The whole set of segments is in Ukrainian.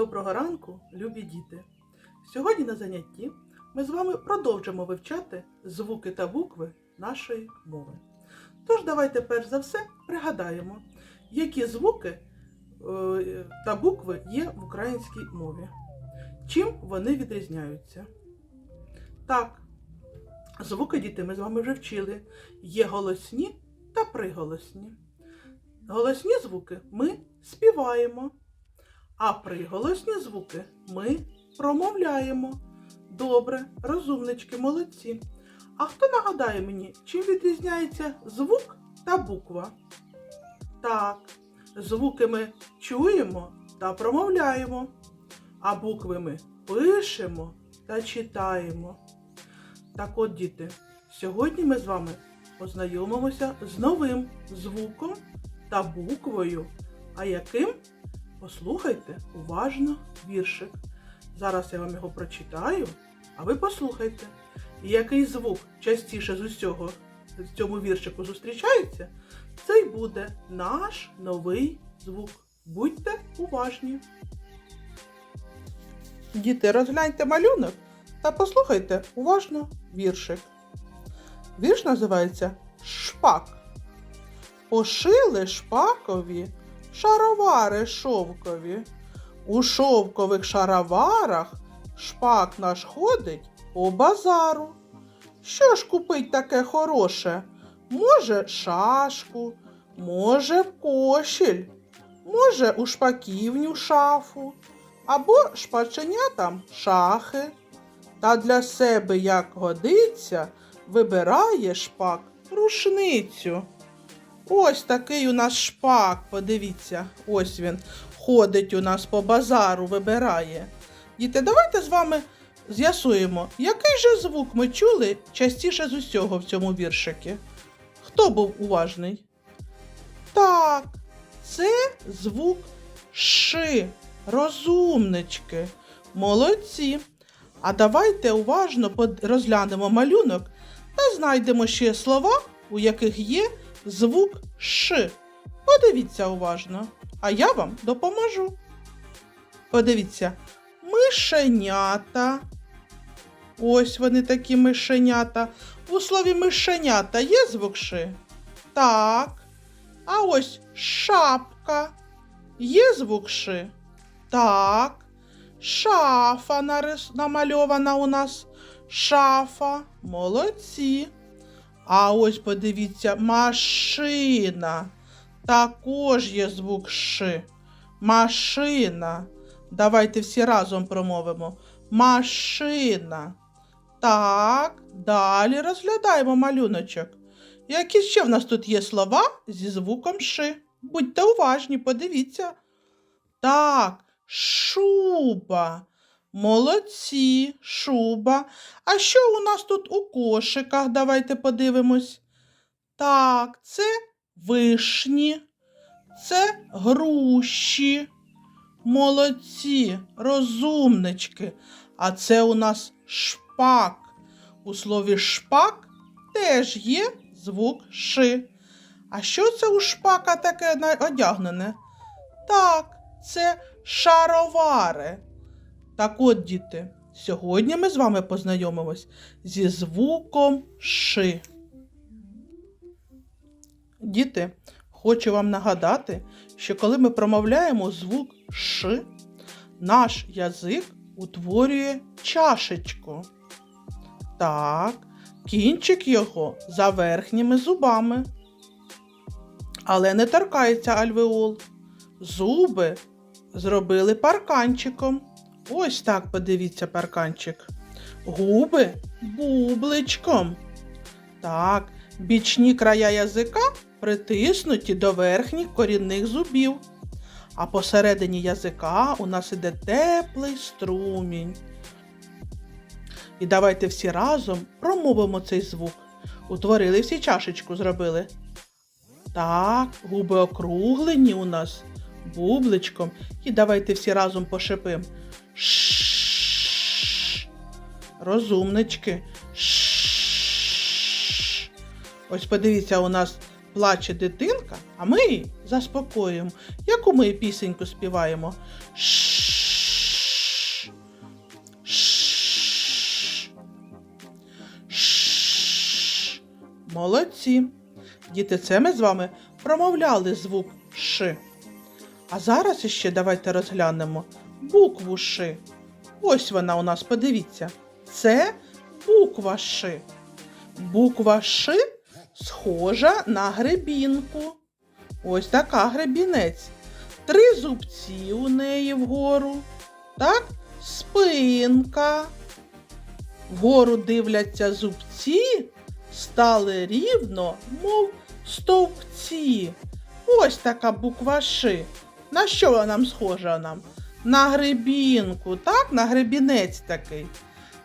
Доброго ранку, любі діти! Сьогодні на занятті ми з вами продовжимо вивчати звуки та букви нашої мови. Тож давайте перш за все пригадаємо, які звуки е, та букви є в українській мові. Чим вони відрізняються? Так, звуки діти ми з вами вже вчили. Є голосні та приголосні. Голосні звуки ми співаємо. А приголосні звуки ми промовляємо. Добре, розумнички, молодці. А хто нагадає мені, чим відрізняється звук та буква? Так, звуки ми чуємо та промовляємо, а букви ми пишемо та читаємо. Так от, діти, сьогодні ми з вами познайомимося з новим звуком та буквою. А яким? Послухайте уважно віршик. Зараз я вам його прочитаю, а ви послухайте. Який звук частіше з усього в цьому віршику зустрічається, це й буде наш новий звук. Будьте уважні. Діти, розгляньте малюнок та послухайте уважно віршик. Вірш називається Шпак. Пошили шпакові шаровари шовкові. У шовкових шароварах шпак наш ходить по базару. Що ж купить таке хороше? Може, шашку, може, кошель, може, у шпаківню шафу, або шпаченятам шахи. Та для себе, як годиться, вибирає шпак рушницю. Ось такий у нас шпак, подивіться, ось він ходить у нас по базару, вибирає. Діти, давайте з вами з'ясуємо, який же звук ми чули частіше з усього в цьому віршикі. Хто був уважний? Так, це звук ши. Розумнички. Молодці. А давайте уважно розглянемо малюнок та знайдемо ще слова, у яких є звук Ш. Подивіться уважно, а я вам допоможу. Подивіться, мишенята. Ось вони такі мишенята. У слові мишенята є звук Ш? Так. А ось шапка. Є звук Ш? Так. Шафа намальована у нас. Шафа. Молодці. А ось подивіться, машина. Також є звук Ш. Машина. Давайте всі разом промовимо. Машина. Так, далі розглядаємо малюночок. Які ще в нас тут є слова зі звуком Ш? Будьте уважні, подивіться. Так, шуба. Молодці, шуба. А що у нас тут у кошиках? Давайте подивимось. Так, це вишні, це груші. Молодці, розумнички. А це у нас шпак. У слові шпак теж є звук ши. А що це у шпака таке одягнене? Так, це шаровари. Так от, діти, сьогодні ми з вами познайомимось зі звуком ши. Діти, хочу вам нагадати, що коли ми промовляємо звук Ш, наш язик утворює чашечку. Так, кінчик його за верхніми зубами. Але не торкається альвеол. Зуби зробили парканчиком. Ось так подивіться парканчик. Губи бубличком. Так, бічні края язика притиснуті до верхніх корінних зубів. А посередині язика у нас іде теплий струмінь. І давайте всі разом промовимо цей звук. Утворили всі чашечку зробили. Так, губи округлені у нас бубличком. І давайте всі разом пошипим. Розумнички. Ось подивіться, у нас плаче дитинка, а ми її заспокоюємо. Яку ми пісеньку співаємо? Молодці. Діти, це ми з вами промовляли звук Ш. А зараз іще давайте розглянемо букву Ш. Ось вона у нас, подивіться. Це буква Ш. Буква Ш схожа на гребінку. Ось така гребінець. Три зубці у неї вгору. Так, спинка. Вгору дивляться зубці, стали рівно, мов стовпці. Ось така буква Ш. На що вона нам схожа нам? На гребінку, так? На гребінець такий.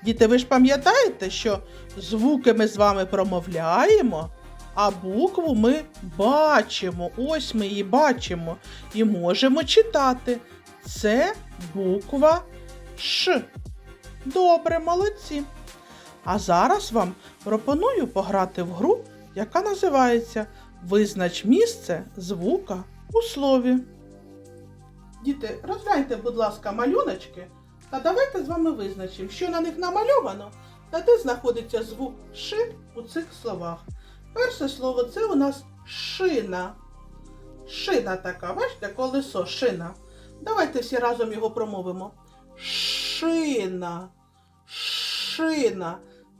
Діти, ви ж пам'ятаєте, що звуки ми з вами промовляємо, а букву ми бачимо. Ось ми її бачимо і можемо читати. Це буква Ш. Добре, молодці. А зараз вам пропоную пограти в гру, яка називається Визнач місце звука у слові. Діти, розгляньте, будь ласка, малюночки, та давайте з вами визначимо, що на них намальовано та де знаходиться звук Ш у цих словах. Перше слово це у нас шина. Шина така, бачите, колесо, шина. Давайте всі разом його промовимо. Шина. Шина.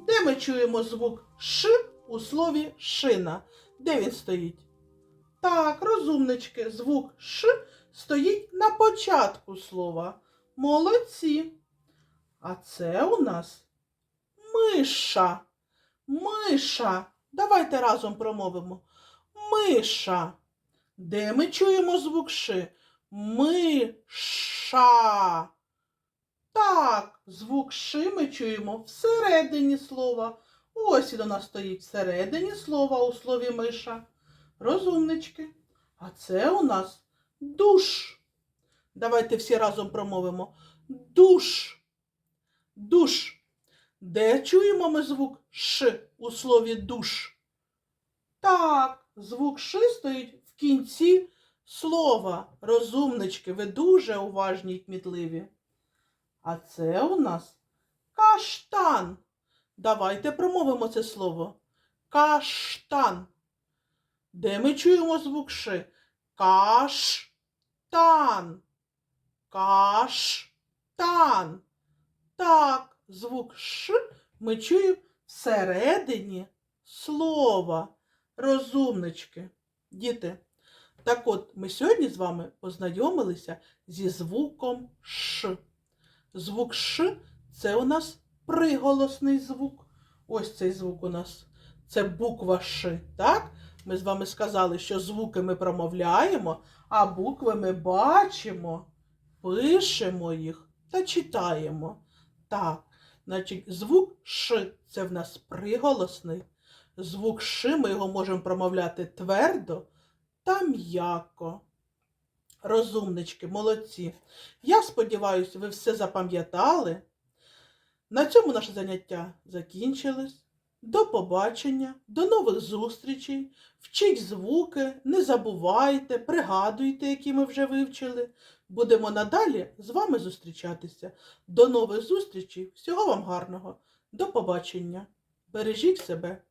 Де ми чуємо звук Ш у слові шина? Де він стоїть? Так, розумнички, звук Ш стоїть на початку слова. Молодці. А це у нас миша. Миша. Давайте разом промовимо. Миша. Де ми чуємо звук Ш? Миша. Так, звук Ш ми чуємо всередині слова. Ось він у нас стоїть всередині слова у слові миша. Розумнички. А це у нас душ. Давайте всі разом промовимо. Душ. Душ. Де чуємо ми звук Ш у слові душ? Так, звук Ш стоїть в кінці слова. Розумнички, ви дуже уважні й кмітливі. А це у нас каштан. Давайте промовимо це слово. Каштан. Де ми чуємо звук Ш? Каштан. Каштан. Так, звук Ш ми чуємо всередині слова. Розумнички. Діти. Так от, ми сьогодні з вами познайомилися зі звуком Ш. Звук Ш це у нас приголосний звук. Ось цей звук у нас. Це буква Ш. Так? Ми з вами сказали, що звуки ми промовляємо, а букви ми бачимо, пишемо їх та читаємо. Так, значить, звук Ш це в нас приголосний. Звук Ш ми його можемо промовляти твердо та м'яко. Розумнички, молодці. Я сподіваюся, ви все запам'ятали. На цьому наше заняття закінчилось. До побачення, до нових зустрічей. Вчіть звуки, не забувайте, пригадуйте, які ми вже вивчили. Будемо надалі з вами зустрічатися. До нових зустрічей. Всього вам гарного. До побачення. Бережіть себе.